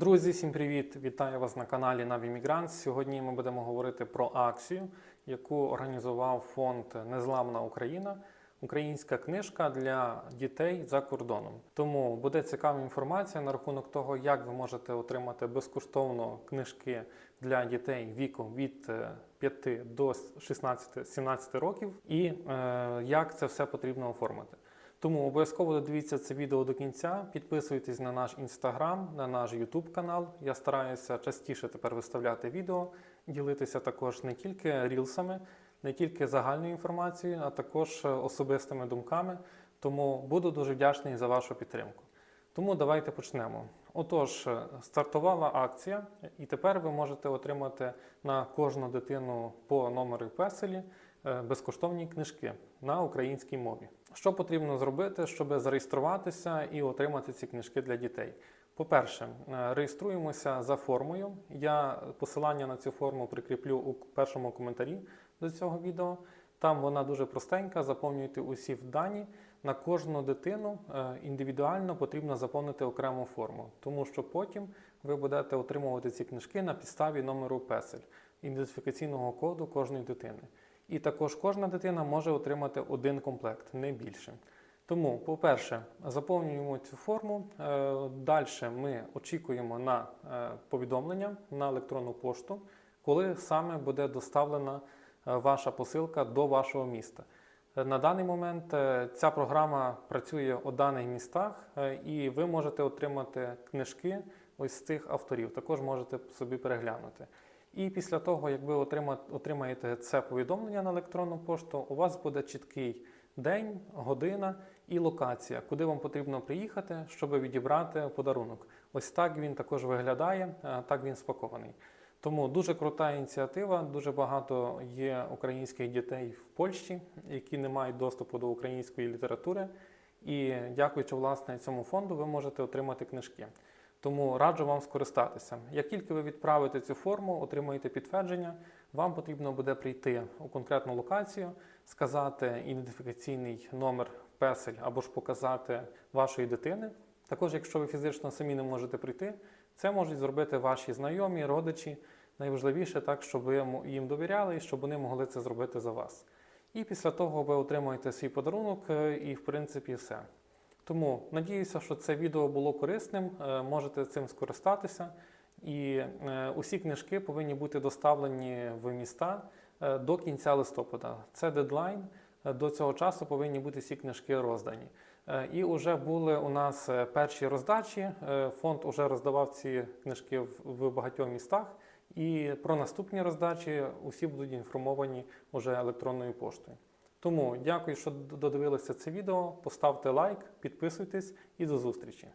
Друзі, всім привіт! Вітаю вас на каналі Навімігрант. Сьогодні ми будемо говорити про акцію, яку організував фонд Незламна Україна. Українська книжка для дітей за кордоном. Тому буде цікава інформація на рахунок того, як ви можете отримати безкоштовно книжки для дітей віком від е, 5 до 16-17 років, і е, як це все потрібно оформити. Тому обов'язково додивіться це відео до кінця. Підписуйтесь на наш інстаграм, на наш Ютуб канал. Я стараюся частіше тепер виставляти відео, ділитися також не тільки рілсами, не тільки загальною інформацією, а також е, особистими думками. Тому буду дуже вдячний за вашу підтримку. Тому давайте почнемо. Отож, е, стартувала акція, і тепер ви можете отримати на кожну дитину по номеру песелі безкоштовні книжки на українській мові. Що потрібно зробити, щоб зареєструватися і отримати ці книжки для дітей? По-перше, е, реєструємося за формою. Я посилання на цю форму прикріплю у першому коментарі до цього відео. Там вона дуже простенька, заповнюйте усі дані. На кожну дитину е, індивідуально потрібно заповнити окрему форму, тому що потім ви будете отримувати ці книжки на підставі номеру песель, ідентифікаційного коду кожної дитини. І також кожна дитина може отримати один комплект, не більше. Тому, по-перше, заповнюємо цю форму. Далі ми очікуємо на е, повідомлення на електронну пошту, коли саме буде доставлена е, ваша посилка до вашого міста. Е, На даний момент е, ця програма працює у даних містах, е, і ви можете отримати книжки ось з цих авторів. Також можете собі переглянути. І після того, як ви отримаєте це повідомлення на електронну пошту, у вас буде чіткий день, година і локація, куди вам потрібно приїхати, щоб відібрати подарунок. Ось так він також виглядає, е, так він спакований. Тому дуже крута ініціатива. Дуже багато є українських дітей в Польщі, які не мають доступу до української літератури. І дякуючи власне цьому фонду, ви можете отримати книжки. Тому раджу вам скористатися. Як тільки ви відправите цю форму, отримаєте підтвердження, вам потрібно буде прийти у конкретну локацію, сказати ідентифікаційний номер песель або ж показати вашої дитини. Також, якщо ви фізично самі не можете прийти, це можуть зробити ваші знайомі, родичі. Найважливіше так, щоб ви їм довіряли і щоб вони могли це зробити за вас. І після того ви отримаєте свій подарунок, е, і в принципі все. Тому надіюся, що це відео було корисним. е, Можете цим скористатися. І е, усі книжки повинні бути доставлені в міста е, до кінця листопада. Це дедлайн. До цього часу повинні бути всі книжки роздані. І вже були у нас перші роздачі. Фонд вже роздавав ці книжки в багатьох містах. І про наступні роздачі усі будуть інформовані вже електронною поштою. Тому дякую, що додивилися це відео. Поставте лайк, підписуйтесь і до зустрічі.